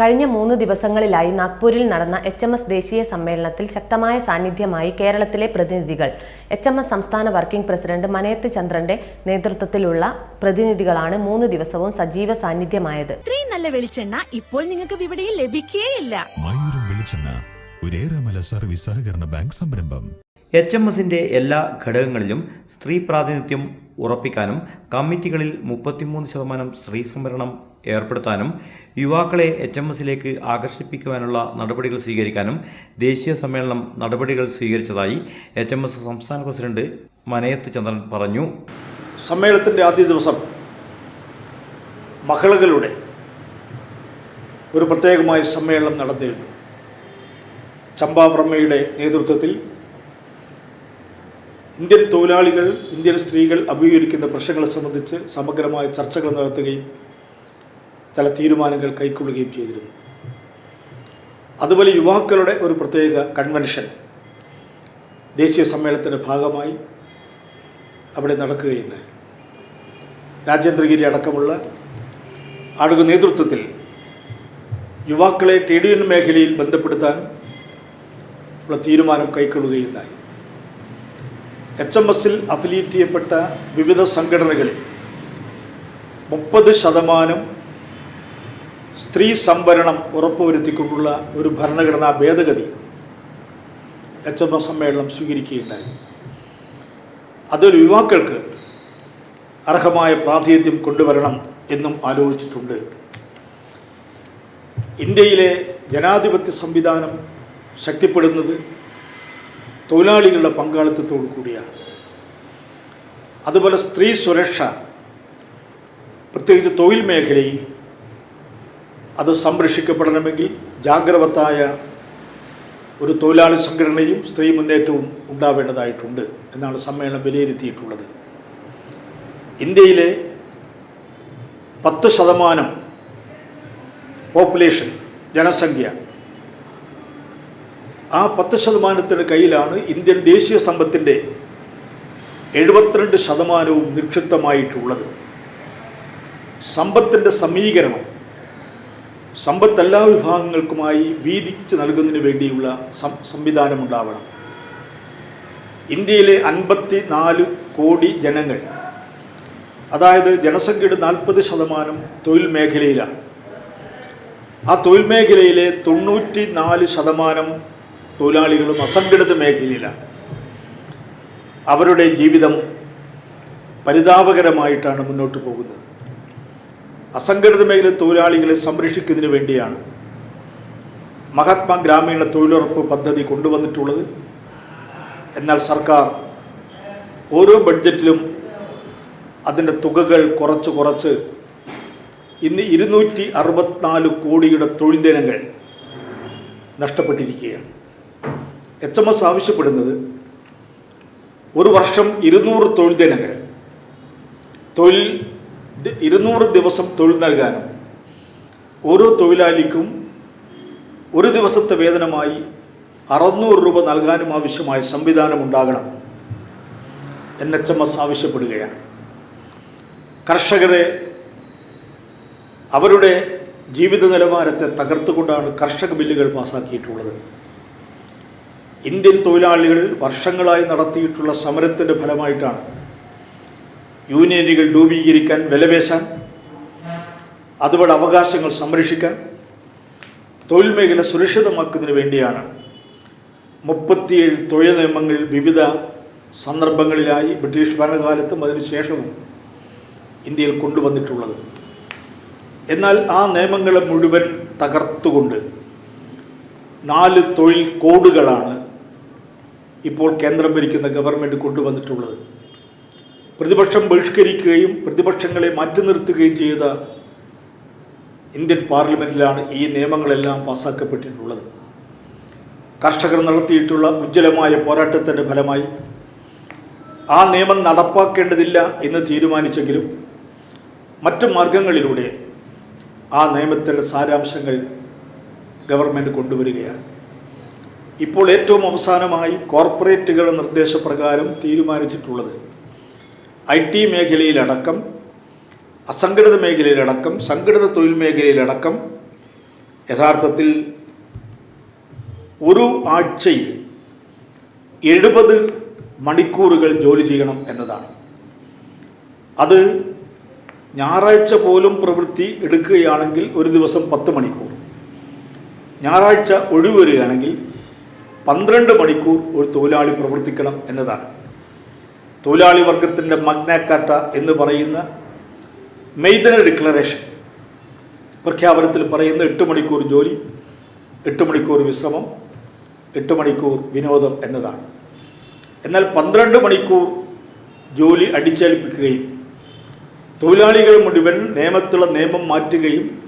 കഴിഞ്ഞ മൂന്ന് ദിവസങ്ങളിലായി നാഗ്പൂരിൽ നടന്ന എച്ച് എം എസ് ദേശീയ സമ്മേളനത്തിൽ ശക്തമായ സാന്നിധ്യമായി കേരളത്തിലെ പ്രതിനിധികൾ എച്ച് എം എസ് സംസ്ഥാന വർക്കിംഗ് പ്രസിഡന്റ് മനയത്ത് ചന്ദ്രന്റെ നേതൃത്വത്തിലുള്ള പ്രതിനിധികളാണ് മൂന്ന് ദിവസവും സജീവ സാന്നിധ്യമായത്. ഇത്രയും നല്ല വെളിച്ചെണ്ണ ഇപ്പോൾ നിങ്ങൾക്ക് വിപണിയിൽ ലഭിക്കുകയില്ല മയൂരം വെളിച്ചെണ്ണ ഒരേറെമല സർവീസ് സഹകരണ ബാങ്ക് സംരംഭം. എച്ച് എം എസിന്റെ എല്ലാ ഘടകങ്ങളിലും സ്ത്രീ പ്രാതിനിധ്യം ഉറപ്പിക്കാനും കമ്മിറ്റികളിൽ മുപ്പത്തിമൂന്ന് ശതമാനം സ്ത്രീ സംവരണം ഏർപ്പെടുത്താനും യുവാക്കളെ എച്ച് എം എസിലേക്ക് ആകർഷിപ്പിക്കുവാനുള്ള നടപടികൾ സ്വീകരിക്കാനും ദേശീയ സമ്മേളനം നടപടികൾ സ്വീകരിച്ചതായി എച്ച് എം എസ് സംസ്ഥാന പ്രസിഡന്റ് മനയത്ത് ചന്ദ്രൻ പറഞ്ഞു. സമ്മേളനത്തിന്റെ ആദ്യ ദിവസം മഹിളകളുടെ ഒരു പ്രത്യേകമായ സമ്മേളനം നടന്നിരുന്നു. ചമ്പാവർമ്മയുടെ നേതൃത്വത്തിൽ ഇന്ത്യൻ തൊഴിലാളികൾ ഇന്ത്യൻ സ്ത്രീകൾ അഭിമുഖീകരിക്കുന്ന പ്രശ്നങ്ങളെ സംബന്ധിച്ച് സമഗ്രമായ ചർച്ചകൾ നടത്തുകയും ചില തീരുമാനങ്ങൾ കൈക്കൊള്ളുകയും ചെയ്തിരുന്നു. അതുപോലെ യുവാക്കളുടെ ഒരു പ്രത്യേക കൺവെൻഷൻ ദേശീയ സമ്മേളനത്തിന്റെ ഭാഗമായി അവിടെ നടക്കുകയുണ്ടായി. രാജേന്ദ്രഗിരി അടക്കമുള്ള ആളുകൾ നേതൃത്വത്തിൽ യുവാക്കളെ ട്രേഡ് യൂണിയൻ മേഖലയിൽ ബന്ധപ്പെടുത്താനും ഉള്ള തീരുമാനം കൈക്കൊള്ളുകയുണ്ടായി. എച്ച് എം എസിൽ അഫിലിയേറ്റ് ചെയ്യപ്പെട്ട വിവിധ സംഘടനകളിൽ മുപ്പത് ശതമാനം സ്ത്രീ സംവരണം ഉറപ്പുവരുത്തിക്കൊണ്ടുള്ള ഒരു ഭരണഘടനാ ഭേദഗതി എച്ച് എം എസ് സമ്മേളനം സ്വീകരിക്കുകയുണ്ടായി. അതൊരു യുവാക്കൾക്ക് അർഹമായ പ്രാതിനിധ്യം കൊണ്ടുവരണം എന്നും ആലോചിച്ചിട്ടുണ്ട്. ഇന്ത്യയിലെ ജനാധിപത്യ സംവിധാനം ശക്തിപ്പെടുന്നത് തൊഴിലാളികളുടെ പങ്കാളിത്തത്തോടു കൂടിയാണ്. അതുപോലെ സ്ത്രീ സുരക്ഷ പ്രത്യേകിച്ച് തൊഴിൽ മേഖലയിൽ അത് സംരക്ഷിക്കപ്പെടണമെങ്കിൽ ജാഗ്രവത്തായ ഒരു തൊഴിലാളി സംഘടനയും സ്ത്രീ മുന്നേറ്റവും ഉണ്ടാവേണ്ടതായിട്ടുണ്ട് എന്നാണ് സമ്മേളനം വിലയിരുത്തിയിട്ടുള്ളത്. ഇന്ത്യയിലെ പത്ത് ശതമാനം പോപ്പുലേഷൻ ജനസംഖ്യ. ആ പത്ത് ശതമാനത്തിന് കയ്യിലാണ് ഇന്ത്യൻ ദേശീയ സമ്പത്തിന്റെ എഴുപത്തിരണ്ട് ശതമാനവും നിക്ഷിപ്തമായിട്ടുള്ളത്. സമ്പത്തിന്റെ സമീകരണം സമ്പത്ത് എല്ലാ വിഭാഗങ്ങൾക്കുമായി വീതിച്ച് നൽകുന്നതിന് വേണ്ടിയുള്ള സംവിധാനമുണ്ടാവണം. ഇന്ത്യയിലെ അൻപത്തി നാല് കോടി ജനങ്ങൾ അതായത് ജനസംഖ്യയുടെ നാൽപ്പത് ശതമാനം തൊഴിൽ മേഖലയിലാണ്. ആ തൊഴിൽ മേഖലയിലെ തൊണ്ണൂറ്റി നാല് ശതമാനം തൊഴിലാളികളും അസംഘടിത മേഖലയിലാണ്. അവരുടെ ജീവിതം പരിതാപകരമായിട്ടാണ് മുന്നോട്ട് പോകുന്നത്. അസംഘടിത മേഖല തൊഴിലാളികളെ സംരക്ഷിക്കുന്നതിന് വേണ്ടിയാണ് മഹാത്മാ ഗ്രാമീണ തൊഴിലുറപ്പ് പദ്ധതി കൊണ്ടുവന്നിട്ടുള്ളത്. എന്നാൽ സർക്കാർ ഓരോ ബഡ്ജറ്റിലും അതിന്റെ തുകകൾ കുറച്ച് കുറച്ച് ഇന്ന് ഇരുന്നൂറ്റി അറുപത്തിനാല് കോടിയുടെ തൊഴിൽ ദിനങ്ങൾ നഷ്ടപ്പെട്ടിരിക്കുകയാണ്. എച്ച് എം എസ് ആവശ്യപ്പെടുന്നത് ഒരു വർഷം ഇരുന്നൂറ് തൊഴിൽ ദിനങ്ങൾ തൊഴിൽ ഇരുന്നൂറ് ദിവസം തൊഴിൽ നൽകാനും ഓരോ തൊഴിലാളിക്കും ഒരു ദിവസത്തെ വേതനമായി അറുന്നൂറ് രൂപ നൽകാനും ആവശ്യമായ സംവിധാനം ഉണ്ടാകണം. എൻ എച്ച് എം എസ് ആവശ്യപ്പെടുകയാണ്. കർഷകരെ അവരുടെ ജീവിത നിലവാരത്തെ തകർത്തുകൊണ്ടാണ് കർഷക ബില്ലുകൾ പാസാക്കിയിട്ടുള്ളത്. ഇന്ത്യൻ തൊഴിലാളികൾ വർഷങ്ങളായി നടത്തിയിട്ടുള്ള സമരത്തിന്റെ ഫലമായിട്ടാണ് യൂണിയനുകൾ രൂപീകരിക്കാൻ വിലപേശാൻ അതുപോലെ അവകാശങ്ങൾ സംരക്ഷിക്കാൻ തൊഴിൽ മേഖല സുരക്ഷിതമാക്കുന്നതിന് വേണ്ടിയാണ് മുപ്പത്തിയേഴ് തൊഴിൽ നിയമങ്ങൾ വിവിധ സന്ദർഭങ്ങളിലായി ബ്രിട്ടീഷ് ഭരണകാലത്തും അതിനുശേഷവും ഇന്ത്യയിൽ കൊണ്ടുവന്നിട്ടുള്ളത്. എന്നാൽ ആ നിയമങ്ങളെ മുഴുവൻ തകർത്തുകൊണ്ട് നാല് തൊഴിൽ കോഡുകളാണ് ഇപ്പോൾ കേന്ദ്രം ഭരിക്കുന്ന ഗവൺമെന്റ് കൊണ്ടുവന്നിട്ടുള്ളത്. പ്രതിപക്ഷം ബഹിഷ്കരിക്കുകയും പ്രതിപക്ഷങ്ങളെ മാറ്റി നിർത്തുകയും ചെയ്ത ഇന്ത്യൻ പാർലമെന്റിലാണ് ഈ നിയമങ്ങളെല്ലാം പാസ്സാക്കപ്പെട്ടിട്ടുള്ളത് കർഷകർ നടത്തിയിട്ടുള്ള ഉജ്ജ്വലമായ പോരാട്ടത്തിന്റെ ഫലമായി ആ നിയമം നടപ്പാക്കേണ്ടതില്ല എന്ന് തീരുമാനിച്ചെങ്കിലും മറ്റു മാർഗങ്ങളിലൂടെ ആ നിയമത്തിന്റെ സാരാംശങ്ങൾ ഗവൺമെന്റ് കൊണ്ടുവരികയാണ്. ഇപ്പോൾ ഏറ്റവും അവസാനമായി കോർപ്പറേറ്റുകളുടെ നിർദ്ദേശപ്രകാരം തീരുമാനിച്ചിട്ടുള്ളത് ഐ ടി മേഖലയിലടക്കം അസംഘടിത മേഖലയിലടക്കം സംഘടിത തൊഴിൽ മേഖലയിലടക്കം യഥാർത്ഥത്തിൽ ഒരു ആഴ്ചയിൽ എഴുപത് മണിക്കൂറുകൾ ജോലി ചെയ്യണം എന്നതാണ്. അത് ഞായറാഴ്ച പോലും പ്രവൃത്തി എടുക്കുകയാണെങ്കിൽ ഒരു ദിവസം പത്ത് മണിക്കൂർ. ഞായറാഴ്ച ഒഴിവ് വരികയാണെങ്കിൽ പന്ത്രണ്ട് മണിക്കൂർ ഒരു തൊഴിലാളി പ്രവർത്തിക്കണം എന്നതാണ്. തൊഴിലാളി വർഗത്തിന്റെ മഗ്നാക്കാട്ട എന്ന് പറയുന്ന മെയ്തന ഡിക്ലറേഷൻ. പ്രഖ്യാപനത്തിൽ പറയുന്ന എട്ട് മണിക്കൂർ ജോലി എട്ട് മണിക്കൂർ വിശ്രമം എട്ട് മണിക്കൂർ വിനോദം എന്നതാണ്. എന്നാൽ പന്ത്രണ്ട് മണിക്കൂർ ജോലി അടിച്ചേൽപ്പിക്കുകയും തൊഴിലാളികൾ മുഴുവൻ നിയമത്തിലുള്ള നിയമം മാറ്റുകയും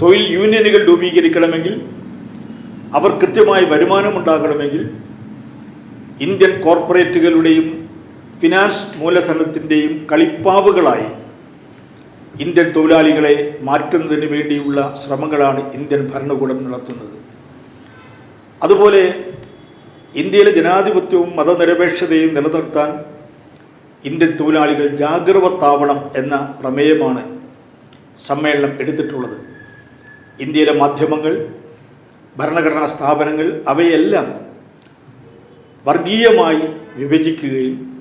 തൊഴിൽ യൂണിയനുകൾ രൂപീകരിക്കണമെങ്കിൽ അവർ കൃത്യമായി വരുമാനമുണ്ടാകണമെങ്കിൽ ഇന്ത്യൻ കോർപ്പറേറ്റുകളുടെയും ഫിനാൻസ് മൂലധനത്തിന്റെയും കളിപ്പാവുകളായി ഇന്ത്യൻ തൊഴിലാളികളെ മാറ്റുന്നതിന് വേണ്ടിയുള്ള ശ്രമങ്ങളാണ് ഇന്ത്യൻ ഭരണകൂടം നടത്തുന്നത്. അതുപോലെ ഇന്ത്യയിലെ ജനാധിപത്യവും മതനിരപേക്ഷതയും നിലനിർത്താൻ ഇന്ത്യൻ തൊഴിലാളികൾ ജാഗ്രവത്താവണം എന്ന പ്രമേയമാണ് സമ്മേളനം എടുത്തിട്ടുള്ളത്. ഇന്ത്യയിലെ മാധ്യമങ്ങൾ ഭരണഘടനാ സ്ഥാപനങ്ങൾ അവയെല്ലാം വർഗീയമായി വിഭജിക്കുകയും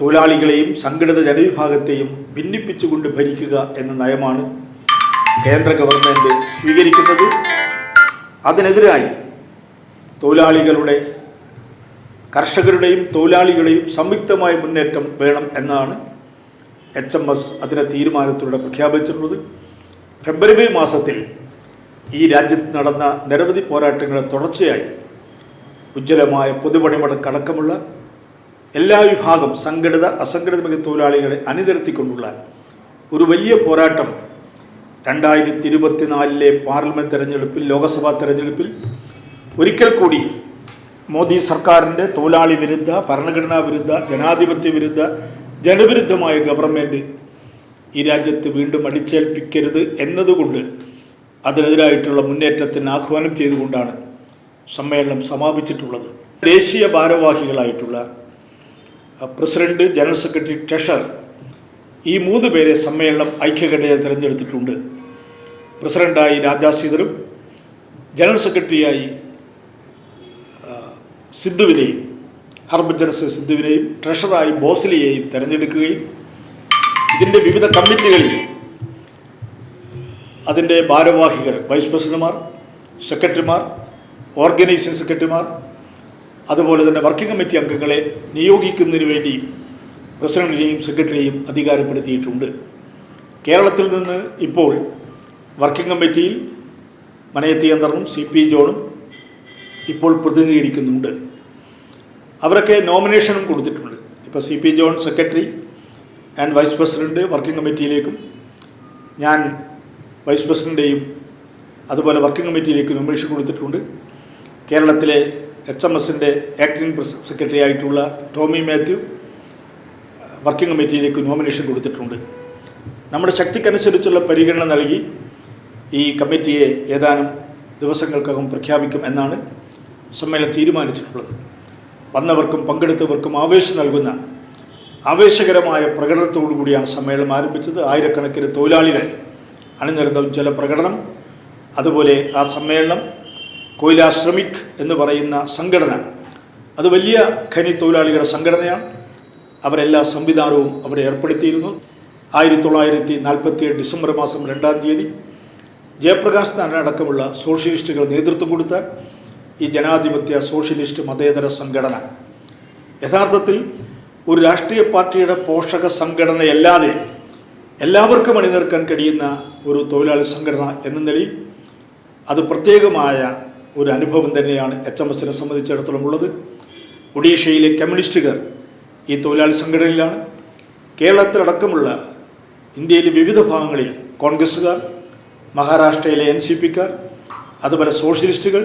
തൊഴിലാളികളെയും സംഘടിത ജനവിഭാഗത്തെയും ഭിന്നിപ്പിച്ചുകൊണ്ട് ഭരിക്കുക എന്ന നയമാണ് കേന്ദ്ര ഗവൺമെന്റ് സ്വീകരിക്കുന്നത്. അതിനെതിരായി തൊഴിലാളികളുടെ കർഷകരുടെയും തൊഴിലാളികളുടെയും സംയുക്തമായ മുന്നേറ്റം വേണം എന്നാണ് എച്ച് എം എസ് അതിനെ തീരുമാനത്തിലൂടെ പ്രഖ്യാപിച്ചിട്ടുള്ളത്. ഫെബ്രുവരി മാസത്തിൽ ഈ രാജ്യത്ത് നടന്ന നിരവധി പോരാട്ടങ്ങളെ തുടർച്ചയായി ഉജ്ജ്വലമായ പൊതുപണിമുടക്കടക്കമുള്ള എല്ലാ വിഭാഗം സംഘടിത അസംഘടിത മികച്ച തൊഴിലാളികളെ അണിനിരത്തിക്കൊണ്ടുള്ള ഒരു വലിയ പോരാട്ടം രണ്ടായിരത്തി ഇരുപത്തിനാലിലെ പാർലമെന്റ് തെരഞ്ഞെടുപ്പിൽ ലോക്സഭാ തെരഞ്ഞെടുപ്പിൽ ഒരിക്കൽ കൂടി മോദി സർക്കാരിന്റെ തൊഴിലാളി വിരുദ്ധ ഭരണഘടനാ വിരുദ്ധ ജനാധിപത്യ വിരുദ്ധ ജനവിരുദ്ധമായ ഗവൺമെന്റ് ഈ രാജ്യത്ത് വീണ്ടും അടിച്ചേൽപ്പിക്കരുത് എന്നതുകൊണ്ട് അതിനെതിരായിട്ടുള്ള മുന്നേറ്റത്തിന് ആഹ്വാനം ചെയ്തുകൊണ്ടാണ് സമ്മേളനം സമാപിച്ചിട്ടുള്ളത്. ദേശീയ ഭാരവാഹികളായിട്ടുള്ള പ്രസിഡന്റ് ജനറൽ സെക്രട്ടറി ട്രഷർ ഈ മൂന്ന് പേരെ സമ്മേളനം ഐക്യകണ്ഠയെ തിരഞ്ഞെടുത്തിട്ടുണ്ട്. പ്രസിഡന്റായി രാജാസീതറും ജനറൽ സെക്രട്ടറിയായി സിദ്ധുവിനെയും ഹർഭജൻസ് സിദ്ധുവിനെയും ട്രഷറായി ബോസ്ലിയെയും തിരഞ്ഞെടുക്കുകയും ഇതിന്റെ വിവിധ കമ്മിറ്റികളിൽ അതിന്റെ ഭാരവാഹികൾ വൈസ് പ്രസിഡന്റുമാർ സെക്രട്ടറിമാർ ഓർഗനൈസിംഗ് സെക്രട്ടറിമാർ അതുപോലെ തന്നെ വർക്കിംഗ് കമ്മിറ്റി അംഗങ്ങളെ നിയോഗിക്കുന്നതിന് വേണ്ടി പ്രസിഡന്റിനെയും സെക്രട്ടറിയെയും അധികാരപ്പെടുത്തിയിട്ടുണ്ട്. കേരളത്തിൽ നിന്ന് ഇപ്പോൾ വർക്കിംഗ് കമ്മിറ്റിയിൽ മനയത്തി യന്ത്രനും സി പി ജോണും ഇപ്പോൾ പ്രതിനിധീകരിക്കുന്നുണ്ട്. അവരൊക്കെ നോമിനേഷനും കൊടുത്തിട്ടുണ്ട്. ഇപ്പോൾ C P John secretary and vice president working കമ്മിറ്റിയിലേക്കും ഞാൻ വൈസ് പ്രസിഡന്റെയും അതുപോലെ വർക്കിംഗ് കമ്മിറ്റിയിലേക്ക് നോമിനേഷൻ കൊടുത്തിട്ടുണ്ട്. കേരളത്തിലെ എച്ച് എം എസിന്റെ ആക്ടിംഗ് സെക്രട്ടറി ആയിട്ടുള്ള ടോമി മാത്യു വർക്കിംഗ് കമ്മിറ്റിയിലേക്ക് നോമിനേഷൻ കൊടുത്തിട്ടുണ്ട്. നമ്മുടെ ശക്തിക്കനുസരിച്ചുള്ള പരിഗണന നൽകി ഈ കമ്മിറ്റിയെ ഏതാനും ദിവസങ്ങൾക്കകം പ്രഖ്യാപിക്കും എന്നാണ് സമ്മേളനം തീരുമാനിച്ചിട്ടുള്ളത്. വന്നവർക്കും പങ്കെടുത്തവർക്കും ആവേശം നൽകുന്ന ആവേശകരമായ പ്രകടനത്തോടു കൂടിയാണ് സമ്മേളനം ആരംഭിച്ചത്. ആയിരക്കണക്കിന് തൊഴിലാളികൾ അണിനിരന്ന ഉജ്ജ്വല പ്രകടനം അതുപോലെ ആ സമ്മേളനം കൊയില ശ്രമിക് എന്ന് പറയുന്ന സംഘടന. അത് വലിയ ഖനി തൊഴിലാളികളുടെ സംഘടനയാണ്. അവരെല്ലാ സംവിധാനവും അവർ ഏർപ്പെടുത്തിയിരുന്നു. ആയിരത്തി തൊള്ളായിരത്തി നാൽപ്പത്തി ഏഴ് ഡിസംബർ മാസം രണ്ടാം തീയതി ജയപ്രകാശ് നാരായണ അടക്കമുള്ള സോഷ്യലിസ്റ്റുകൾ നേതൃത്വം കൊടുത്ത ഈ ജനാധിപത്യ സോഷ്യലിസ്റ്റ് മതേതര സംഘടന. യഥാർത്ഥത്തിൽ ഒരു രാഷ്ട്രീയ പാർട്ടിയുടെ പോഷക സംഘടനയല്ലാതെ എല്ലാവർക്കും അണിനിർക്കാൻ കഴിയുന്ന ഒരു തൊഴിലാളി സംഘടന എന്ന നിലയിൽ അത് പ്രത്യേകമായ ഒരു അനുഭവം തന്നെയാണ് എച്ച് എം എസിനെ സംബന്ധിച്ചിടത്തോളം ഉള്ളത്. ഒഡീഷയിലെ കമ്മ്യൂണിസ്റ്റുകാർ ഈ തൊഴിലാളി സംഘടനയിലാണ്. കേരളത്തിലടക്കമുള്ള ഇന്ത്യയിലെ വിവിധ ഭാഗങ്ങളിൽ കോൺഗ്രസ്സുകാർ മഹാരാഷ്ട്രയിലെ എൻ സി പിക്കാർ അതുപോലെ സോഷ്യലിസ്റ്റുകൾ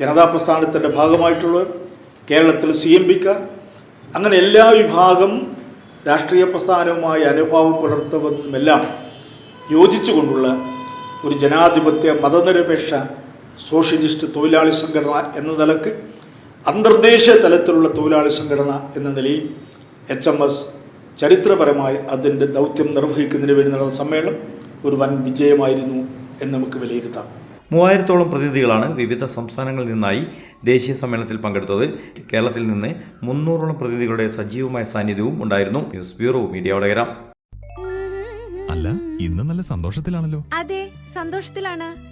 ജനതാ പ്രസ്ഥാനത്തിന്റെ ഭാഗമായിട്ടുള്ളവർ കേരളത്തിൽ സി എം പിക്കാർ അങ്ങനെ എല്ലാ വിഭാഗം രാഷ്ട്രീയ പ്രസ്ഥാനവുമായി അനുഭാവം പുലർത്തുന്നതുമെല്ലാം യോജിച്ചുകൊണ്ടുള്ള ഒരു ജനാധിപത്യ മതനിരപേക്ഷ സോഷ്യലിസ്റ്റ് തൊഴിലാളി സംഘടന എന്ന നിലയ്ക്ക് അന്തർദേശീയ തലത്തിലുള്ള തൊഴിലാളി സംഘടന എന്ന നിലയിൽ എച്ച് എം എസ് ചരിത്രപരമായി അതിന്റെ ദൗത്യം നിർവഹിക്കുന്നതിന് വേണ്ടി നടന്ന സമ്മേളനം ഒരു വൻ വിജയമായിരുന്നു എന്ന് നമുക്ക് വിലയിരുത്താം. മൂവായിരത്തോളം പ്രതിനിധികളാണ് വിവിധ സംസ്ഥാനങ്ങളിൽ നിന്നായി ദേശീയ സമ്മേളനത്തിൽ പങ്കെടുത്തത്. കേരളത്തിൽ നിന്ന് മുന്നൂറോളം പ്രതിനിധികളുടെ സജീവമായ സാന്നിധ്യവും ഉണ്ടായിരുന്നു. News bureau media Vadakara. അല്ല ഇന്ന് നല്ല സന്തോഷത്തിലാണല്ലോ. അതെ സന്തോഷത്തിലാണ്.